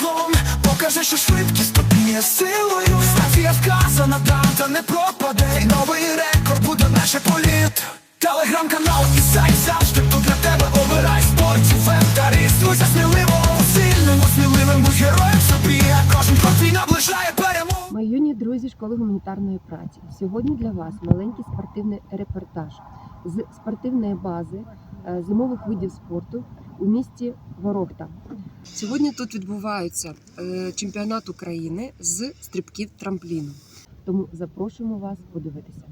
триатлон Покажи, що швидкість тобі є силою. Станція вказана, дата не пропаде. І новий рекорд буде наше політ. Телеграм-канал і сайт завжди тут для тебе. Обирай спортів, та Друзя сміливо, сильним, сміливим Будь героєм собі, а кожен твій наближає перемогу. Мої юні друзі школи гуманітарної праці. Сьогодні для вас маленький спортивний репортаж з спортивної бази е, зимових видів спорту у місті Ворохта. Сьогодні тут відбувається е, чемпіонат України з стрибків трампліну. Тому запрошуємо вас подивитися.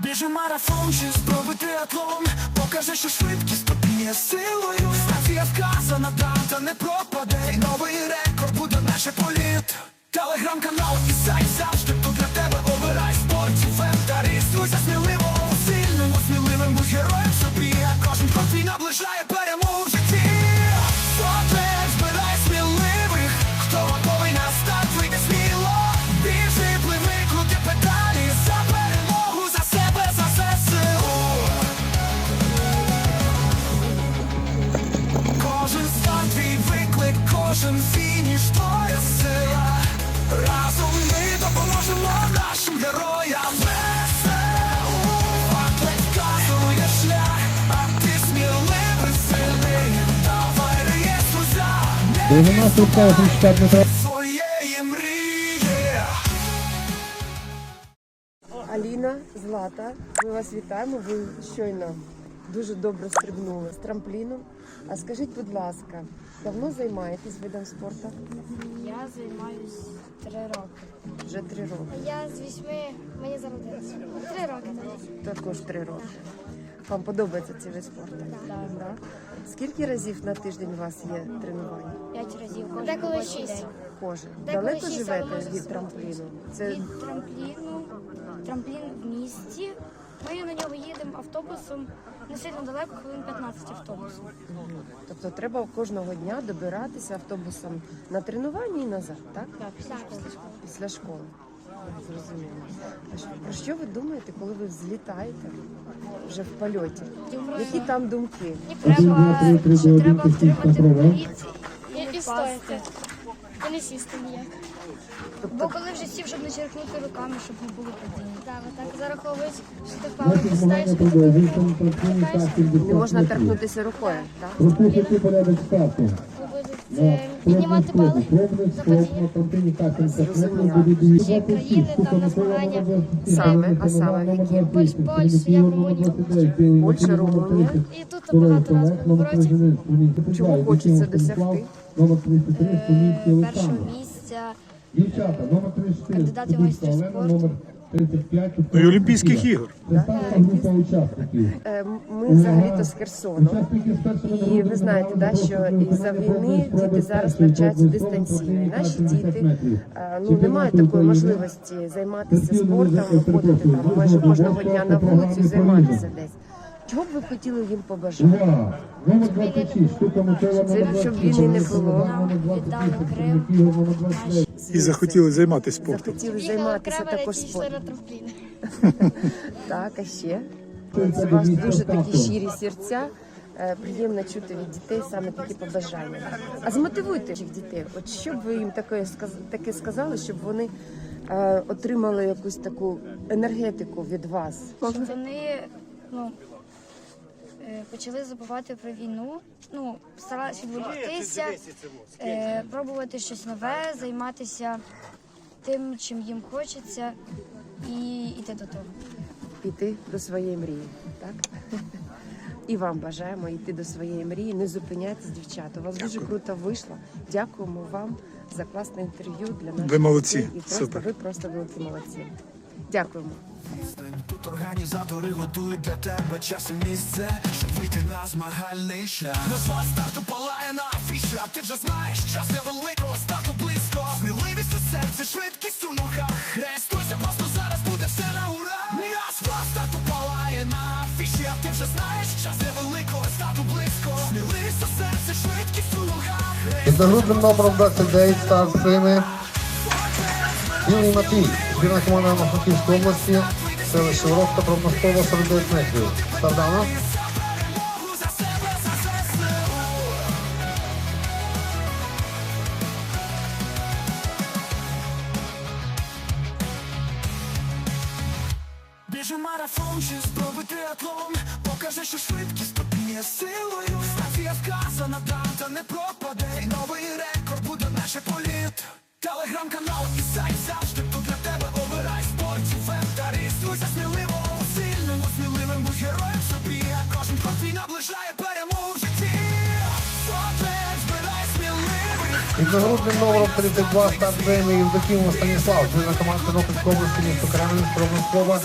Біжи марафон чи спробуй триатлон Покажи, що швидкість тобі є силою Станція вказана, дата не пропаде І новий рекорд буде наше політ Телеграм-канал і сайт завжди тут для тебе. Обирай спортів, та Друзя сміливо, сильним, сміливим Будь героєм собі, а кожен крок наближає перемогу в житті. Сотник збирай сміливих. Хто готовий на старт, вийде сміло. Біжи, пливи, крути педалі. За перемогу, за себе, за ЗСУ. Кожен стан твій виклик, кожен фініш твоя сила Разом ми допоможемо нашим героям ВСУ вказує шлях, а ти сміливий сильний Давай реєструйся, не Довжина стрибка 85 метрів. своєї мрії Аліна Злата, ми вас вітаємо. Ви щойно дуже добре стрибнули з трампліну. А скажіть, будь ласка, давно займаєтесь видом спорту? Я займаюсь три роки. Вже три роки. Я з вісьми, мені зародилося. Три роки так. Також три роки. Вам подобається цей вид спорту? Так. Скільки разів на тиждень у вас є тренування? П'ять разів. кожен Деколи шість. Кожен. Деколи Далеко шість, живете від трампліну? Це Від трампліну, трамплін в місті. Ми на нього їдемо автобусом. Не сильно далеко, хвилин 15 автобусом. тобто треба кожного дня добиратися автобусом на тренування і назад, так? Так, після школи. Після школи. Зрозуміло. А що- про що ви думаєте, коли ви взлітаєте вже в польоті? Які там думки? Треба, що треба втримати політ і, і стояти. І не сісти ніяк. Бо коли вже сів, щоб не черкнути руками, щоб не було падіння. Так, так зараховують, що ти на трампліні та 70 Не можна торкнутися рукою, так? Пропустити порядок е, піднімати бали за падіння. на трампліні та 70 метрів Зрозуміла. буде дві Ще країни там на змагання. Саме, а саме які? Польщу, я Румунію. Польща, Румунія. І тут багато в. Чого хочеться досягти? Номер 33, Сумівський Першого місця. Дівчата, номер 34, Кандидат в Кубівська майстри Олена, спорту. номер 35. Ну, і Олімпійських ігор. Представлена група учасників. Е, Ми взагалі-то з Херсону. Учасники з першого І ви знаєте, да, що із-за війни діти зараз навчаються дистанційно. І наші діти е, ну, не мають такої можливості займатися спортом, виходити там майже кожного дня на вулицю і займатися десь. Чого б ви хотіли їм побажати? Увага! Номер 26, штука Микола, Це щоб 27, війни не було. номер 28, Віддали Крим. Сергій Ігор, номер 29. І захотіли займатися спортом. Захотіли займатися також спортом. Так, а ще Це у вас дуже такі щирі серця. Е, Приємно чути від дітей саме такі побажання. А змотивуйте цих дітей. От що б ви їм таке, таке сказали, щоб вони е, отримали якусь таку енергетику від вас? Щоб вони ну, почали забувати про війну, ну, старалися відволіктися, е, пробувати щось нове, займатися тим, чим їм хочеться, і йти до того. Піти до своєї мрії, так? І вам бажаємо йти до своєї мрії. Не зупиняйтесь, дівчата. У вас дуже круто вийшло. Дякуємо вам за класне інтерв'ю для нас. Ви молодці. І просто Супер. ви просто великі молодці. Дякуємо. Тут організатори готують для тебе час і місце, щоб вийти на змагальний шлях. Назва старту палає на афіші, а ти вже знаєш, час для великого старту близько. Сміливість у серці, швидкість у ногах. Реєструйся, просто зараз буде все на ура. Назва старту палає на афіші, а ти вже знаєш, час для великого старту близько. Сміливість у серці, швидкість у ногах. Під нагрудним номером 29 старт сини Білий Матвій. Збірна команда Маховківської області, селище Ворохта, промислово 49 метрів. Стардана. Біжи марафон чи спробуй триатлон Покажи, що швидкість тобі є силою Під нагрудним номером 32 старт премії Євдокімов Станіслав. Збірна команда Тернопільської області, місто Кременець, промислова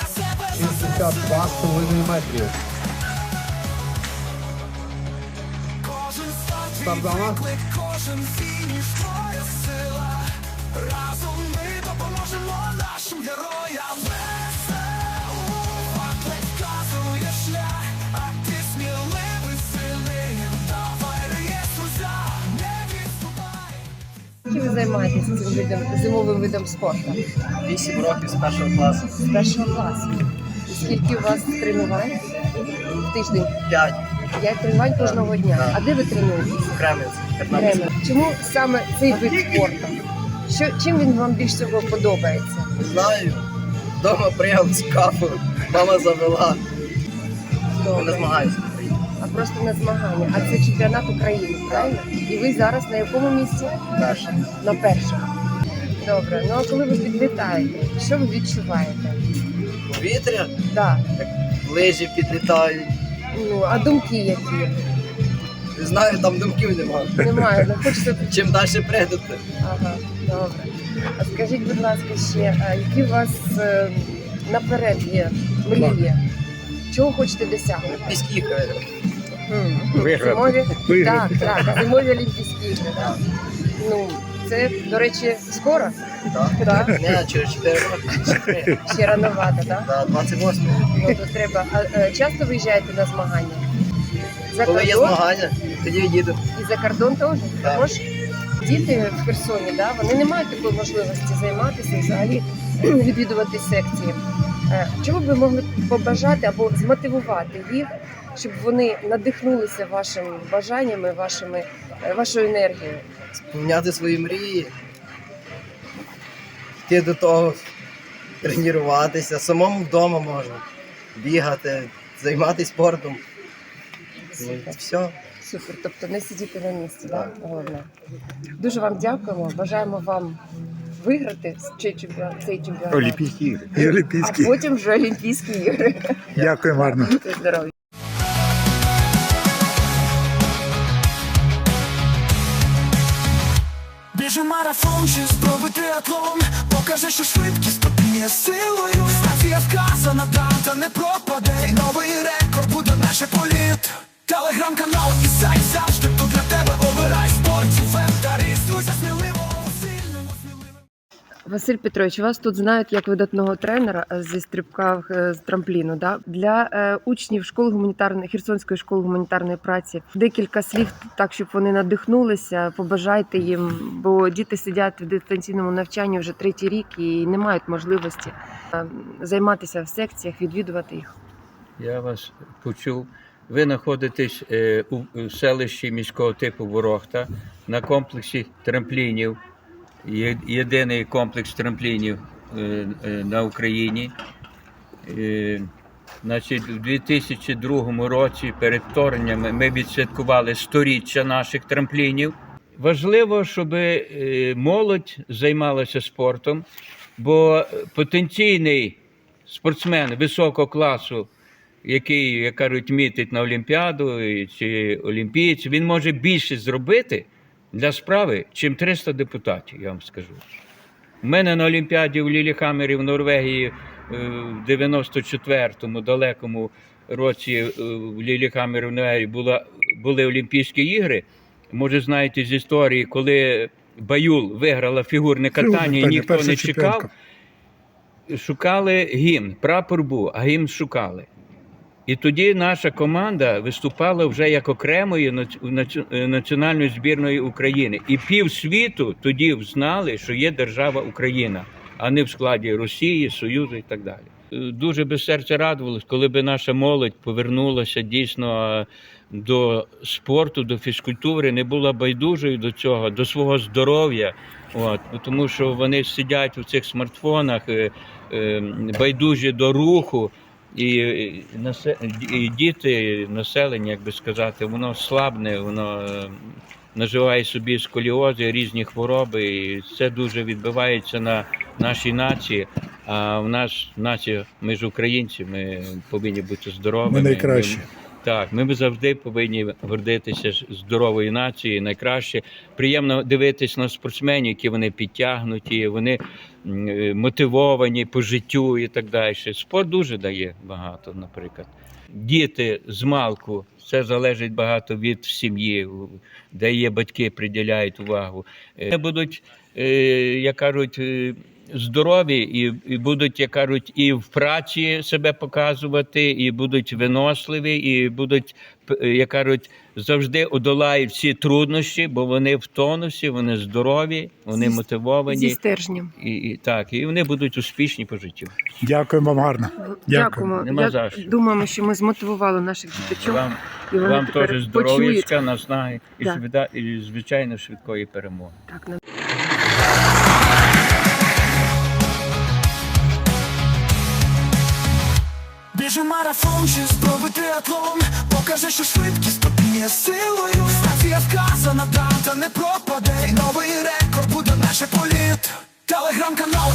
62,5 метрів. Стардана. Разом ми допоможемо нашим героям. Чи ви займаєтесь цим видом зимовим видом спорту? Вісім років з першого класу. З першого класу. І скільки у вас тренувань в тиждень? П'ять. П'ять тренувань кожного дня. А де ви тренуєтесь? Кременець. 15. Кремль. Чому саме цей вид спорту? Що чим він вам більш всього подобається? Не знаю. Вдома прийняв з кафу. Мама завела. Ми не змагаюся. Просто на змагання. А це чемпіонат України, правильно? І ви зараз на якому місці? Перше. На першому. Добре. Ну а коли ви підлітаєте, що ви відчуваєте? Повітря, Так. лижі підлітають. Ну а думки які? Не знаю, там думків немає. Немає. Ну хочеться Чим далі прийдете? Ага, добре. А скажіть, будь ласка, ще, а які у вас е, наперед є мрії? Чого хочете досягнути? М, Виграти. Зимові? Так, так, зимові олімпійські ігри. Так. Ну, це, до речі, скоро, Так. так? Не, через 4 роки. Ще. Ще рановато, так? Да, 28. Ну, то треба. А е, часто виїжджаєте на змагання? За Коли є кордон? змагання, тоді їду. І за кордон теж? Так. Також діти в Херсоні, да, вони не мають такої можливості займатися і взагалі відвідувати секції. Е, Чого б ви могли побажати або змотивувати їх, щоб вони надихнулися вашими бажаннями, вашими, е, вашою енергією? Сповняти свої мрії. Йти до того, тренуватися. Самому вдома можна. Бігати, займатися спортом. Ну, все. Супер, тобто не сидіти на місці, да? головне. Дуже вам дякуємо. Бажаємо вам виграти цей чемпіонат. Цей чемпіонат. Олімпійські ігри. І А потім вже Олімпійські ігри. Дякую, Марно. Будьте марафон чи спробуй триатлон? Покажи, що швидкість тобі силою. Стація вказана, дата не пропаде. І новий рекорд буде наше політ. Телеграм-канал і сайт завжди тут для тебе Василь Петрович, вас тут знають як видатного тренера е, зі стрибка е, з трампліну. Да? Для е, учнів школи гуманітарної Херсонської школи гуманітарної праці декілька слів, так щоб вони надихнулися. Побажайте їм, бо діти сидять в дистанційному навчанні вже третій рік і не мають можливості займатися в секціях, відвідувати їх. Я вас почув. Ви знаходитесь у селищі міського типу Ворохта на комплексі трамплінів. Єдиний комплекс трамплінів е, е, на Україні. Е, Значить, у 2002 році перед вторгненням ми відсвяткували сторіччя наших трамплінів. Важливо, щоб молодь займалася спортом, бо потенційний спортсмен високого класу, який, як кажуть, мітить на Олімпіаду чи олімпієць, він може більше зробити для справи, чим 300 депутатів, я вам скажу. У мене на Олімпіаді у Ліліхамері в Норвегії е, в 94-му далекому році е, в Ліліхамері в Норвегії була, були Олімпійські ігри. Може, знаєте з історії, коли Баюл виграла фігурне катання, і ніхто не чекав. Шукали гімн, прапор був, а гімн шукали. І тоді наша команда виступала вже як окремою е, національною збірною України. І пів світу тоді знали, що є держава Україна. а не в складі Росії, Союзу і так далі. Е, Дуже би серце радувалось, коли б наша молодь повернулася дійсно е, до спорту, до фізкультури, не була байдужою до цього, до свого здоров'я. От, тому що вони сидять у цих смартфонах, байдужі до руху, і, і, і діти, населення, як би сказати, воно слабне, воно е, наживає собі сколіози, різні хвороби, і це дуже відбивається на нашій нації. А в нас нація, ми ж українці, ми повинні бути здоровими. Ми найкращі. Так, ми завжди повинні гордитися здоровою нацією, найкраще. Приємно дивитись на спортсменів, які вони підтягнуті, вони е, мотивовані по життю і так далі. Спорт дуже дає багато, наприклад. Діти з малку, це залежить багато від сім'ї, де є батьки, приділяють увагу. Е, Будуть, е, як кажуть, е, здорові і, і будуть, як кажуть, і в праці себе показувати, і будуть виносливі, і будуть, як кажуть, завжди одолають всі труднощі, бо вони в тонусі, вони здорові, вони Зі- Зі мотивовані. стержнем. І, і так, і вони будуть успішні по життю. Дякуємо вам гарно. Дякуємо. Нема Я за що. думаємо, що ми змотивували наших діточок. Вам, і вони вам теж здоров'ячка, наснаги і, Да. і звичайно швидкої перемоги. Так, чи спробуй триатлон Покажи, що швидкість тобі є силою. Стація вказана, дата не пропаде. І новий рекорд буде наше політ. Телеграм-канал